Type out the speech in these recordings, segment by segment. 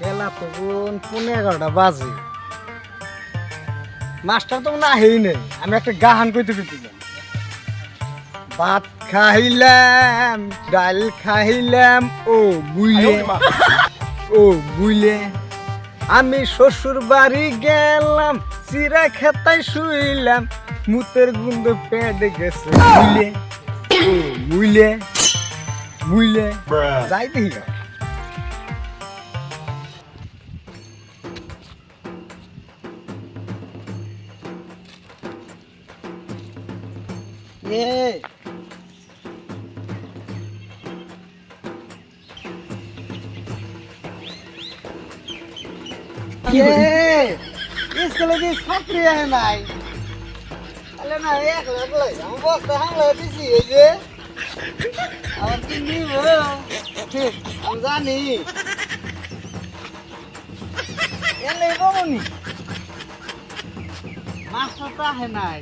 বেলা তো বোন পনেরো এগারোটা বাজে। মাস্টার তো না হেই নেই আমি একটা গাহান কইতে কইতে ভাত খাইলাম ডাল খাইলাম ও বুইলে ও বুইলে। আমি শ্বশুর বাড়ি গেলাম চিরা খেতায় শুইলাম মুতের গুন্দ পেটে গেছে বুইলে ও বুইলে। বুইলে যাই দেখি গা। এ কে স্কুলে কি ছাত্রী আহে নাই তাহলে না একলা একলা আমি বস্তা হামলা দিছি এই যে আমার কি নিব আমি জানি এলে বমনি মাস্টার তো আহে নাই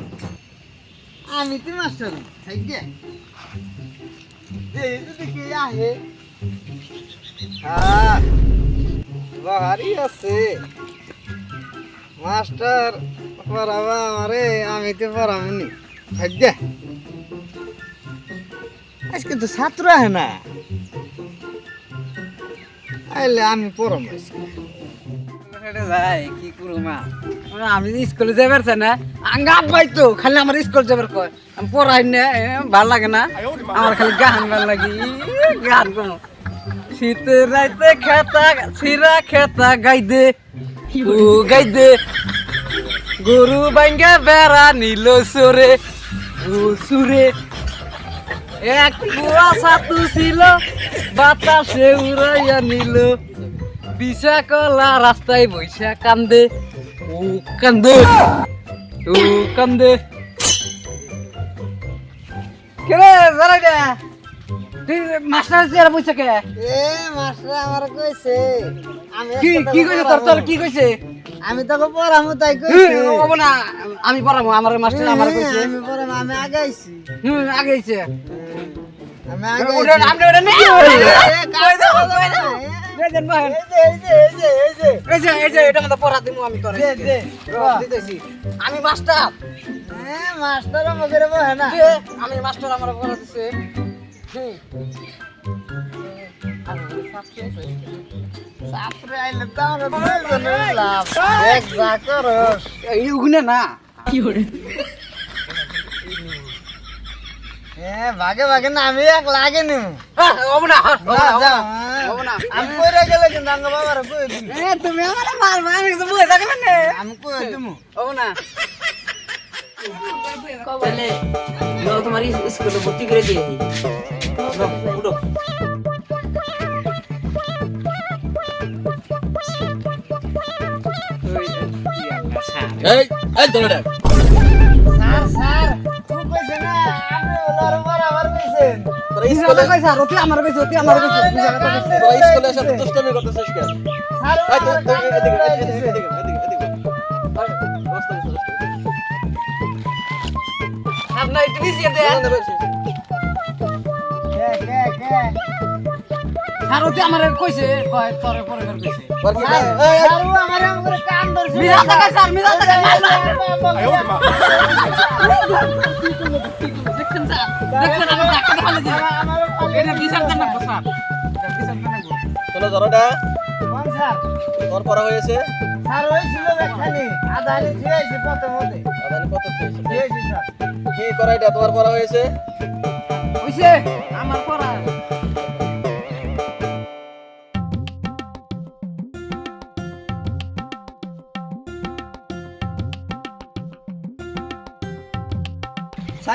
আমি তো মাস্টার থাক গে এই তো দেখি আহে হ্যাঁ বাহারি আছে মাস্টার পড়াবা আমারে আমি তো পড়াবনি ভাগ্য আজকে তো ছাত্র আহে না। আইলে আমি আজকে। যাই কি করু মা আমি স্কুলে যাবার না আঙ্গাপ পাই তো, খালি আমার স্কুল যাবার কয়। আমি পড়াই না ভালো লাগে না। আমার খালি গান ভালো লাগে, গান কোন শীতের রাইতে খেতা ছিরা খেতা গাই দে ও গাই দে গরু বাইঙ্গা বেড়া নিল সুরে ও সুরে এক কুয়াশা তু ছিল বাতাসে উড়াইয়া নিল। বিশা কলা রাস্তায় বৈশা কান্দে ও কান্দে ও কান্দে। কেরে জানাই দে। তুই মাস্টার চেয়ার কে এ মাস্টার আমার কইছে আমি কি কি কইছে তোর তোর। কি কইছে? আমি তোকে পড়ামু তাই কইছে। হব না আমি পড়াবো আমার মাস্টার আমার কইছে। আমি পড়াবো আমি হুম আগাইছি। আমি মাস্টার মাস্টার আমাকে রে বহে না আমি মাস্টার আমার পড়া দিছে হুম ছাত্র আইলে তো আমরা দুজনে লাভ এক যা করস এই উগনে না এ ভাগে ভাগে না আমি এক লাগে নি না না, হব না, যাও। হব না। আমি কইরা গেলে কিন্তু আঙ্গ বাবার কই দিন এ, তুমি আমার মারবা, আমি তো বসে থাকবে না। আমি কই দিমু। হব না। তাহলে যাও তোমার স্কুলে ভর্তি করে দিয়ে উঠো এই এই তোরা তোরা কইছা, রতি আমার কইছে, রতি আমার কইছে, তুই জায়গাটা কইছে। তোরা স্কুলে এসে দুষ্টামি করতেছিস কেন এই তো ওলার এদিকে এদিকে এদিকে এদিকে এদিকে এদিকে আরে রাস্তা আর না, একটু নিচে দে। কে কে কে আর রতি আমার কইছে, কয়, তোরে পরে করে কইছে। স্যার স্যার ও আমার আম কান ধরছে মিজাল টাকা, স্যার, মিজাল টাকা, মার, মার। দেখছেন, আমার ডাক্তার ফেলে দিছে। এটা বিচার দেন না, স্যার। বিচার দেন না, চলো ধরোটা কোন স্যার? তোর পড়া হয়েছে। স্যার একখানি। আদানি কত থুয়েছি স্যার। কি করাইটা? তোমার পড়া হয়েছে? হইছে, আমার পড়া।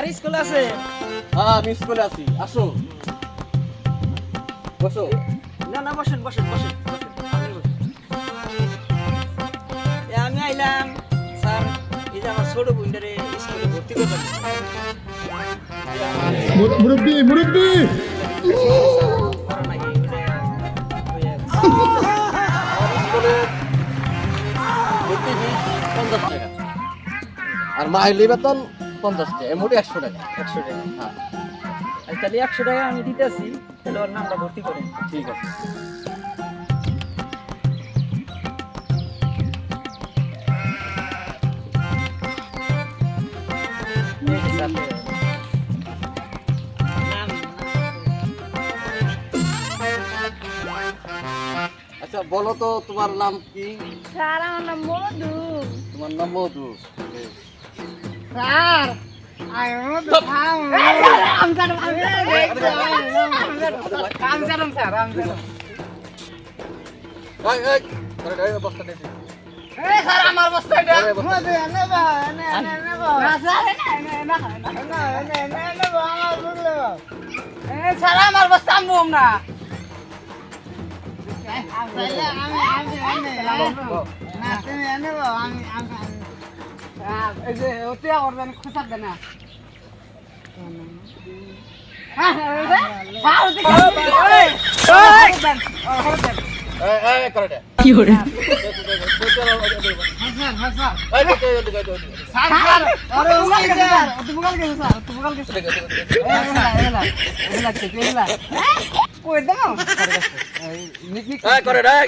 স্যার স্কুল আছে? হ্যাঁ আমি স্কুলে আছি। আসো। বসো। না না বসেন বসেন বসেন। আমি আইলাম। স্যার এই যে আমার ছোট বোনটারে স্কুলে ভর্তি করবেন মুরব্বী মুরব্বী আর মাহিলি বেতন পঞ্চাশ টাকা মোটে একশো টাকা। একশো টাকা। হ্যাঁ। আচ্ছা, তাহলে একশো টাকা আমি দিতেছি তাহলে ওর নামটা ভর্তি করেন ঠিক আছে। আচ্ছা বলো তো তোমার নাম কি? স্যার আমার নাম মধু। তোমার নাম মধু। স্যার আমি আমার বস্তা এটা নেব আমার বস্তা আমি বম না আমি আমি আমি না তুমি নেব আমি আমি হ্যাঁ, এই যে ওতে অর্গান খুসার দেনা হ্যাঁ হ্যাঁ। কি করে হ্যাঁ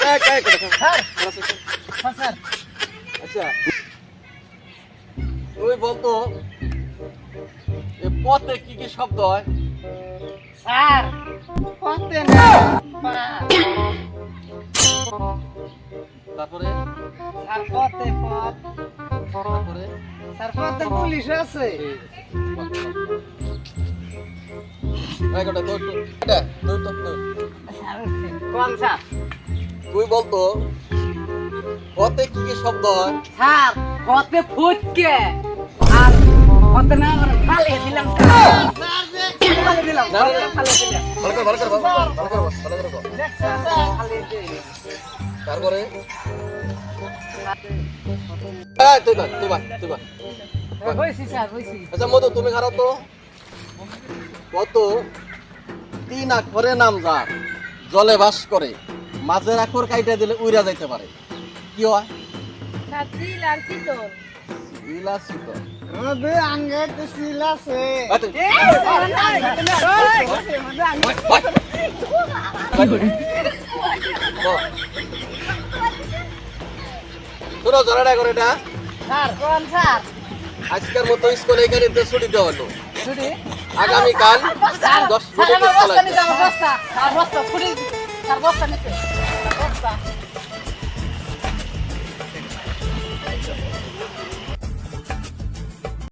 হ্যাঁ হ্যাঁ আচ্ছা তুই বলতো পথে কি কি শব্দ হয়? স্যার পথে না। তারপরে? স্যার পথে পথ। তারপরে? স্যার পথে পুলিশ আছে। তুই বলতো পথে কি কি শব্দ হয়? স্যার পথে ফুটকে। আচ্ছা মধু তুমি খারাপ তো কত তিন আক্ষরে নাম যার জলে বাস করে মাঝের আক্ষর কাইটা দিলে উইরা যাইতে পারে কি হয় তো আচ্ছা করে এটা স্যার কোন স্যার আজকের মতো স্কুলে এখানে ছুটি দেওয়া হলো ছুটি আগামীকাল দশ স্যার মিনিটের আমার বস্তা খেলা নিতে বস্তা বস্তা ছুটি বস্তা নিতে বস্তা